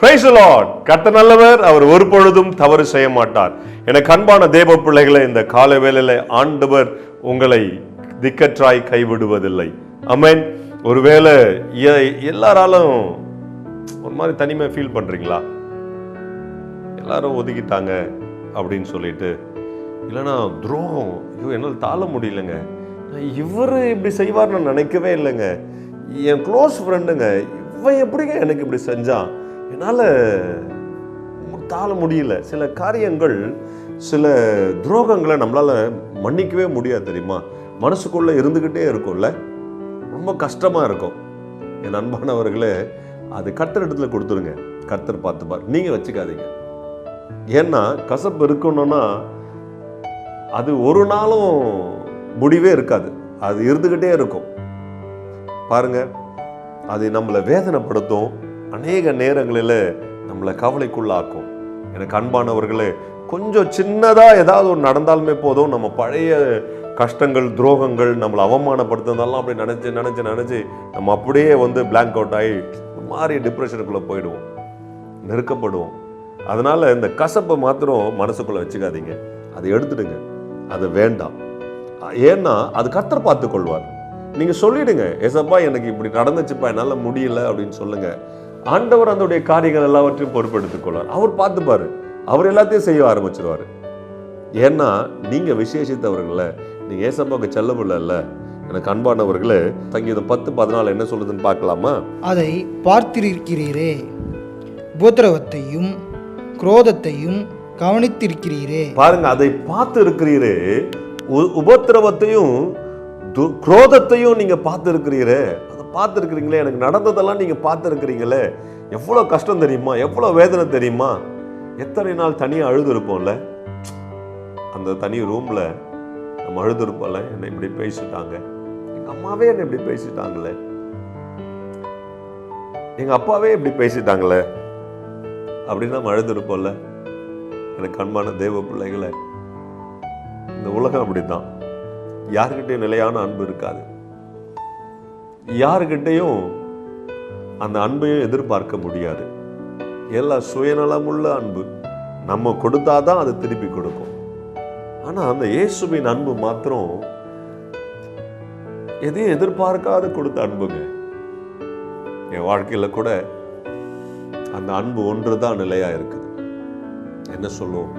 Praise நல்லவர். அவர் ஒரு பொழுதும் தவறு செய்ய மாட்டார். எனக்கு அன்பான தேவ பிள்ளைகளை இந்த கால வேலையில ஆண்டவர் உங்களை திக்கற்றாய் கைவிடுவதில்லை. அமேன் ஒருவேளை எல்லாராலும் ஒரு மாதிரி தனிமை ஃபீல் பண்றீங்களா? எல்லாரும் ஒதுக்கிட்டாங்க அப்படின்னு சொல்லிட்டு இல்லைனா துரோகம். ஐயோ என்னால் தாழ முடியலங்க. இவர் இப்படி செய்வார் நான் நினைக்கவே இல்லைங்க. என் க்ளோஸ் ஃப்ரெண்டுங்க இவன் எப்படிங்க எனக்கு இப்படி செஞ்சான்? என்னால் தாழ முடியல. சில காரியங்கள் சில துரோகங்களை நம்மளால் மன்னிக்கவே முடியாது தெரியுமா? மனசுக்குள்ளே இருந்துக்கிட்டே இருக்கும்ல. ரொம்ப கஷ்டமாக இருக்கும். என் அன்பானவர்களே அது கர்த்தர் இடத்துல கொடுத்துருங்க. கர்த்தர் பார்த்துப்பார். நீங்கள் வச்சுக்காதீங்க. ஏன்னா கசப்பு இருக்கணும்னா அது ஒரு நாளும் முடிவே இருக்காது. அது இருந்துக்கிட்டே இருக்கும். பாருங்க அது நம்மளை வேதனைப்படுத்தும். அநேக நேரங்களில் நம்மளை கவலைக்குள்ளாக்கும். எனக்கு அன்பானவர்களே கொஞ்சம் சின்னதாக ஏதாவது ஒன்று நடந்தாலுமே போதும். நம்ம பழைய கஷ்டங்கள் துரோகங்கள் நம்மளை அவமானப்படுத்துனதெல்லாம் அப்படி நினச்சி நினச்சி நினச்சி நம்ம அப்படியே வந்து பிளாங்க் அவுட் ஆகி மாதிரி டிப்ரெஷனுக்குள்ளே போயிடுவோம். நெருக்கப்படுவோம். அதனால் இந்த கசப்பை மாத்திரம் மனசுக்குள்ளே வச்சுக்காதீங்க. அதை எடுத்துடுங்க. அது வேண்டாம். ஏன்னா அது கத்தர் பார்த்து கொள்வார். நீங்கள் சொல்லிடுங்க ஏசப்பா எனக்கு இப்படி நடந்துச்சுப்பா என்னால் முடியல அப்படின்னு சொல்லுங்கள் ஆண்டவர் அதனுடைய காரியங்கள் எல்லாவற்றையும் பொறுப்பெடுத்துக் கொள்வார். அவர் பார்த்துப்பார். அவர் எல்லாத்தையும் செய்ய ஆரம்பிச்சிருவார். ஏன்னா நீங்கள் விசேஷித்தவர்கள நீங்கள் ஏசப்பாவுக்கு செல்ல முடியல எனக்கு அன்பானவர்களே சங்கீதம் பத்து பதினாலு என்ன சொல்லுதுன்னு பார்க்கலாமா? அதை பார்த்திருக்கிறீரே. உபதிரவத்தையும் குரோதத்தையும் கவனித்திருக்கிறீரே. பாருங்க அதை பார்த்து இருக்கிறீரே உ- உபத்திரவத்தையும் து- குரோதத்தையும் நீங்க பார்த்து இருக்கிறீரே அதை பார்த்து இருக்கிறீங்களே எனக்கு நடந்ததெல்லாம் நீங்க பார்த்து இருக்கிறீங்களே கஷ்டம் தெரியுமா? எவ்வளோ வேதனை தெரியுமா? எத்தனை நாள் தனியாக அழுது இருப்போம்ல அந்த தனி ரூமில் நம்ம அழுது இருப்போம்ல என்னை இப்படி பேசிட்டாங்க. எங்கள் அம்மாவே என்னை இப்படி பேசிட்டாங்களே. எங்கள் அப்பாவே இப்படி பேசிட்டாங்களே. அப்படின்னு நம்ம அழுது இருப்போம்ல எனக்கு அன்பான தேவ பிள்ளைகளை இந்த உலகம் அப்படித்தான். யாருக்கிட்டையும் நிலையான அன்பு இருக்காது. யாருக்கிட்டையும் அந்த அன்பையும் எதிர்பார்க்க முடியாது. எல்லாம் சுயநலமுள்ள அன்பு நம்ம கொடுத்தாதான் அது திருப்பி கொடுக்கும். ஆனா அந்த இயேசுவின் அன்பு மாத்திரம் எதையும் எதிர்பார்க்காத கொடுத்த அன்புங்க. என் வாழ்க்கையில கூட அந்த அன்பு ஒன்று தான் நிலையா இருக்குது என்ன சொல்லுவோம்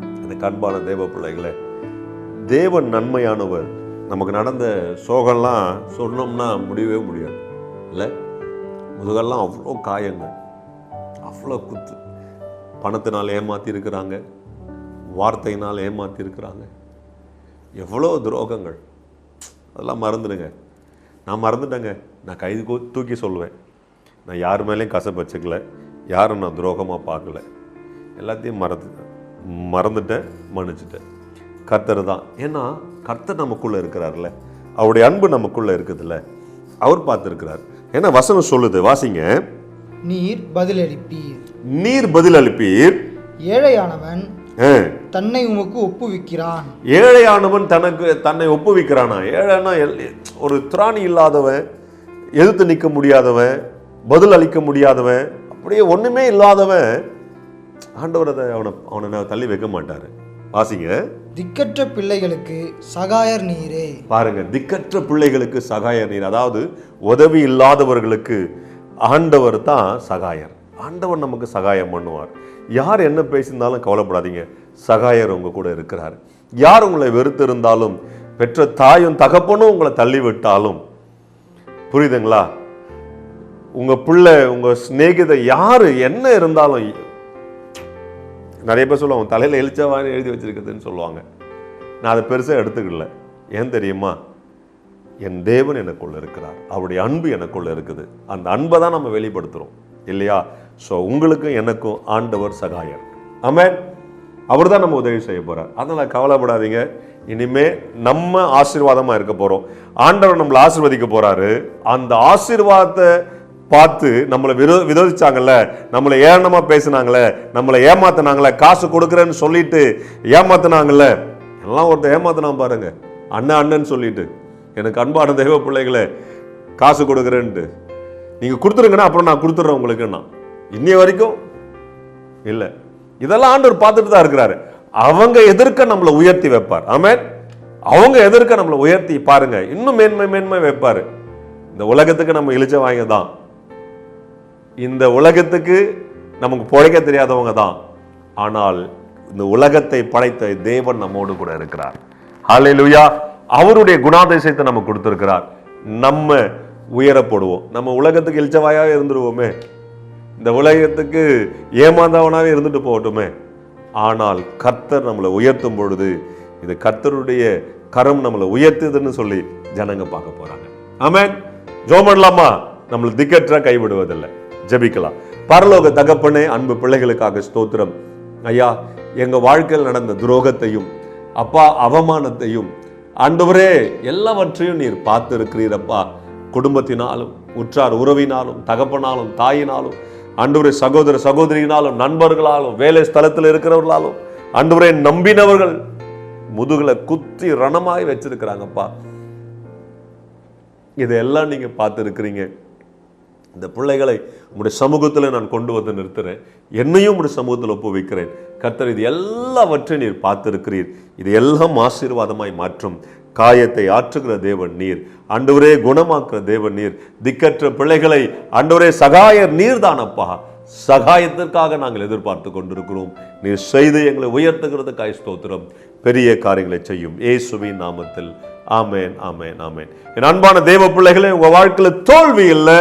அந்த கண்பான தேவ பிள்ளைகளை தேவன் நன்மையானவர். நமக்கு நடந்த சோகம்லாம் சொன்னோம்னா முடியவே முடியாது. இல்லை? முதுகெல்லாம் அவ்வளோ காயங்கள் அவ்வளோ குத்து. பணத்தினால் ஏமாத்தி இருக்கிறாங்க வார்த்தையினால் ஏமாத்தி இருக்கிறாங்க எவ்வளோ துரோகங்கள். அதெல்லாம் மறந்துடுங்க. நான் மறந்துட்டேங்க. நான் கைது தூக்கி சொல்லுவேன். நான் யார் மேலேயும் கசப்பு வச்சுக்கல. யாரும் நான் துரோகமாக பார்க்கல. எல்லாத்தையும் மறந்துட்டேன் மறந்துட்டேன் மன்னிச்சிட்டேன். கர்த்தர் தான். ஏன்னா கர்த்தர் நமக்குள்ளே இருக்கிறார்ல. அவருடைய அன்பு நமக்குள்ளே இருக்குதுல்ல. அவர் பார்த்துருக்கிறார். ஏன்னா வசனம் சொல்லுது? வாசிங்க. நீர் பதிலளிப்பீர். நீர் பதில் அளிப்பீர் ஏழையானவன் தன்னை உமக்கு ஒப்புவிக்கிறான். ஏழையானவன் தனக்கு தன்னை ஒப்புவிக்கிறானா? ஏழைன்னா எல்- ஒரு திராணி இல்லாதவன் எதிர்த்து நிற்க முடியாதவன் பதில் அளிக்க முடியாதவன் அப்படியே ஒண்ணுமே இல்லாதவன் ஆண்டவர் அதை அவனை அவனை தள்ளி வைக்க மாட்டாரு. வாசிங்க. திக்கற்ற பிள்ளைகளுக்கு சகாயர் நீரே. பாருங்க திக்கற்ற பிள்ளைகளுக்கு சகாயர் நீர். அதாவது உதவி இல்லாதவர்களுக்கு ஆண்டவர் தான் சகாயர். ஆண்டவர் நமக்கு சகாயம் பண்ணுவார். யார் என்ன பேசியிருந்தாலும் கவலைப்படாதீங்க. சகாயர் உங்க கூட இருக்கிறார். யார் உங்களை வெறுத்து இருந்தாலும் பெற்ற தாயும் தகப்பனும் உங்களை தள்ளி விட்டாலும் புரியுதுங்களா? உங்க பிள்ளை உங்க சிநேகித யாரு என்ன இருந்தாலும் நிறைய பேர் சொல்லுவாங்க தலையில் எழுச்சவான்னு எழுதி வச்சிருக்குதுன்னு சொல்லுவாங்க. நான் அதை பெருசாக எடுத்துக்கல. ஏன் தெரியுமா? என் தேவன் எனக்குள்ள இருக்கிறார். அவருடைய அன்பு எனக்குள்ள இருக்குது. அந்த அன்பை தான் நம்ம வெளிப்படுத்துகிறோம் இல்லையா? ஸோ உங்களுக்கும் எனக்கும் ஆண்டவர் சகாயர். ஆமென் அவர் தான் நம்ம உதவி செய்ய போகிறார் அதனால் கவலைப்படாதீங்க. இனிமேல் நம்ம ஆசீர்வாதமாக இருக்க போகிறோம் ஆண்டவர் நம்மளை ஆசிர்வதிக்க போகிறாரு அந்த ஆசீர்வாதத்தை பார்த்து நம்மளை விரோ விரோதிச்சாங்கல்ல நம்மளை ஏளனமாக பேசினாங்களே நம்மளை ஏமாத்தினாங்களே காசு கொடுக்குறேன்னு சொல்லிட்டு ஏமாத்துனாங்கல்ல எல்லாம் ஒருத்தர் ஏமாத்துனா பாருங்க. அண்ணன் அண்ணன் சொல்லிட்டு. எனக்கு அன்பான தெய்வ பிள்ளைகளை காசு கொடுக்குறேன்ட்டு. நீங்கள் கொடுத்துருங்கன்னா அப்புறம் நான் கொடுத்துட்றேன் உங்களுக்குன்னா. இன்னைய வரைக்கும் இல்லை. இதெல்லாம் ஆண்டவர் பார்த்துட்டு தான் இருக்கிறாரு. அவங்க எதிர்க்க நம்மளை உயர்த்தி வைப்பார். ஆமேன். அவங்க எதிர்க்க நம்மளை உயர்த்தி பாருங்க இன்னும் மேன்மை மேன்மை வைப்பார். இந்த உலகத்துக்கு நம்ம இழிச்ச வாங்க தான். இந்த உலகத்துக்கு நமக்கு பிழைக்க தெரியாதவங்க தான். ஆனால் இந்த உலகத்தை படைத்த தேவன் நம்மோடு கூட இருக்கிறார். ஹalleluya அவருடைய குணாதிசயத்தை நம்ம கொடுத்துருக்கிறார். நம்ம உயரப்படுவோம். நம்ம உலகத்துக்கு இழிச்சவாயாவே இருந்துருவோமே. இந்த உலகத்துக்கு ஏமாந்தவனாகவே இருந்துட்டு போகட்டுமே. ஆனால் கர்த்தர் நம்மளை உயர்த்தும் பொழுது இது கர்த்தருடைய கரம் நம்மளை உயர்த்துதுன்னு சொல்லி ஜனங்க பார்க்க போகிறாங்க ஆமேன் ஜோம் பண்ணலாமா? நம்மளை திக்கற்ற கைவிடுவதில்லை. ஜெபிக்கலாம். பரலோக தகப்பனே அன்பு பிள்ளைகளுக்காக ஸ்தோத்திரம். ஐயா எங்க வாழ்க்கையில் நடந்த துரோகத்தையும் அப்பா அவமானத்தையும் ஆண்டவரே எல்லாவற்றையும் நீர் பார்த்து இருக்கிறீரப்பா குடும்பத்தினாலும் உற்றார் உறவினாலும் தகப்பனாலும் தாயினாலும் அன்றுவரே சகோதர சகோதரியினாலும் நண்பர்களாலும் வேலை ஸ்தலத்தில் இருக்கிறவர்களாலும் அன்றுவரே நம்பினவர்கள் முதுகுல குத்தி ரணமாய் வச்சிருக்கிறாங்கப்பா. இதையெல்லாம் நீங்க பார்த்து இருக்கிறீங்க இந்த பிள்ளைகளை உங்களுடைய சமூகத்தில் நான் கொண்டு வந்து நிறுத்துகிறேன் என்னையும் உங்களுடைய சமூகத்தில் ஒப்புவிக்கிறேன். கர்த்தர் இது எல்லாவற்றையும் நீர் பார்த்திருக்கிறீர். இது எல்லாம் ஆசீர்வாதமாய் மாற்றும். காயத்தை ஆற்றுகிற தேவன் நீர். ஆண்டவரே குணமாக்குற தேவன் நீர். திக்கற்ற பிள்ளைகளை ஆண்டவரே சகாயர் நீர் தானப்பா சகாயத்திற்காக நாங்கள் எதிர்பார்த்து கொண்டிருக்கிறோம். நீர் செய்து எங்களை உயர்த்துகிறதுக்காய் ஸ்தோத்திரம். பெரிய காரியங்களை செய்யும். ஏசுவின் நாமத்தில். ஆமேன் ஆமேன் ஆமேன். என் அன்பான தேவ பிள்ளைகளே உங்கள் வாழ்க்கையில் தோல்வி இல்லை.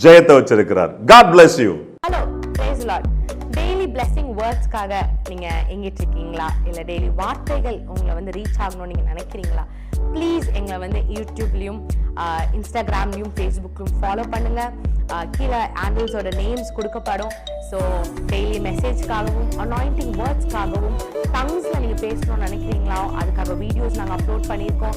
ஜெயத்தை வச்சிருக்கிறார். God bless you hello praise Lord daily blessing வேர்ட்ஸ்க்காக நீங்க எங்கிட்டு இருக்கீங்களா இல்ல டெய்லி வார்த்தைகள் உங்களை வந்து ரீச் ஆகணும்னு நீங்க நினைக்கிறீங்களா? ப்ளீஸ் எங்களை வந்து யூடியூப்லேயும் இன்ஸ்டாகிராம்லேயும் ஃபேஸ்புக்லையும் ஃபாலோ பண்ணுங்கள் கீழே ஆண்டில்ஸோட நேம்ஸ் கொடுக்கப்படும். ஸோ டெய்லி மெசேஜ்க்காகவும் அனாயிண்டிங் வேர்ட்ஸ்க்காகவும் டங்ஸில் நீங்கள் பேசணும்னு நினைக்கிறீங்களா அதுக்காக வீடியோஸ் நாங்கள் அப்லோட் பண்ணியிருக்கோம்.